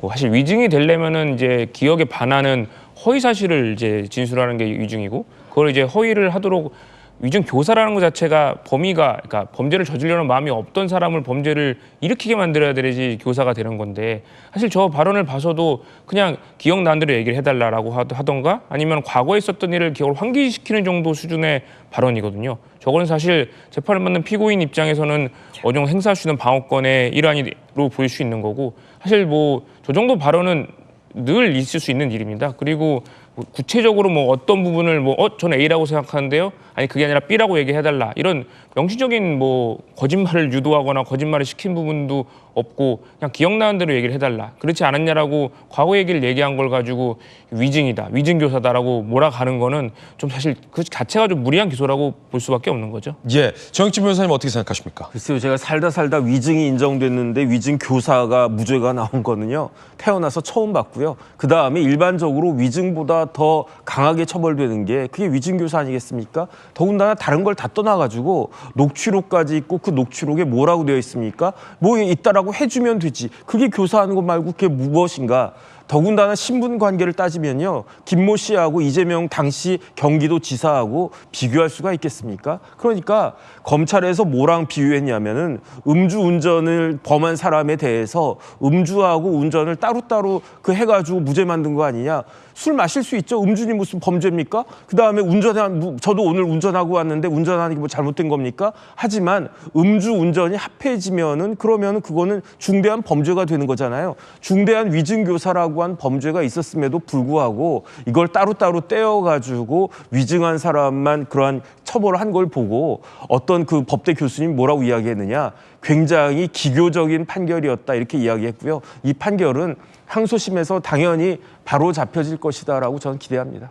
뭐 사실 위증이 되려면은 이제 기억에 반하는 허위 사실을 이제 진술하는 게 위증이고 그걸 이제 허위를 하도록 위증 교사라는 것 자체가 범위가 그러니까 범죄를 저지르려는 마음이 없던 사람을 범죄를 일으키게 만들어야 되지 교사가 되는 건데 사실 저 발언을 봐서도 그냥 기억나는 대로 얘기를 해달라라고 하- 하던가 아니면 과거에 있었던 일을 기억을 환기시키는 정도 수준의 발언이거든요. 저거는 사실 재판을 받는 피고인 입장에서는 어종 행사할 수 있는 방어권의 일환으로 보일 수 있는 거고 사실 뭐 저 정도 발언은 늘 있을 수 있는 일입니다. 그리고 뭐 구체적으로 뭐 어떤 부분을 뭐 어, 저는 A라고 생각하는데요. 아니 그게 아니라 B라고 얘기해달라. 이런 명시적인 뭐 거짓말을 유도하거나 거짓말을 시킨 부분도 없고 그냥 기억나는 대로 얘기를 해달라. 그렇지 않았냐라고 과거 얘기를 얘기한 걸 가지고 위증이다, 위증 교사다라고 몰아가는 거는 좀 사실 그 자체가 좀 무리한 기소라고 볼 수밖에 없는 거죠. 예, 정익진 변호사님 어떻게 생각하십니까? 글쎄요, 제가 살다 살다 위증이 인정됐는데 위증 교사가 무죄가 나온 거는요 태어나서 처음 봤고요. 그 다음에 일반적으로 위증보다 더 강하게 처벌되는 게 그게 위증 교사 아니겠습니까? 더군다나 다른 걸 다 떠나가지고 녹취록까지 있고 그 녹취록에 뭐라고 되어 있습니까? 뭐 있다라고 해주면 되지. 그게 교사하는 것 말고 그게 무엇인가? 더군다나 신분 관계를 따지면요. 김모 씨하고 이재명 당시 경기도 지사하고 비교할 수가 있겠습니까? 그러니까 검찰에서 뭐랑 비유했냐면은 음주 운전을 범한 사람에 대해서 음주하고 운전을 따로따로 그 해가지고 무죄 만든 거 아니냐. 술 마실 수 있죠. 음주니 무슨 범죄입니까? 그 다음에 운전한, 무- 저도 오늘 운전하고 왔는데 운전하는 게 뭐 잘못된 겁니까? 하지만 음주 운전이 합해지면은 그러면은 그거는 중대한 범죄가 되는 거잖아요. 중대한 위증교사 한 범죄가 있었음에도 불구하고 이걸 따로따로 떼어가지고 위증한 사람만 그러한 처벌을 한 걸 보고 어떤 그 법대 교수님 뭐라고 이야기했느냐. 굉장히 기교적인 판결이었다 이렇게 이야기했고요. 이 판결은 항소심에서 당연히 바로 잡혀질 것이다라고 저는 기대합니다.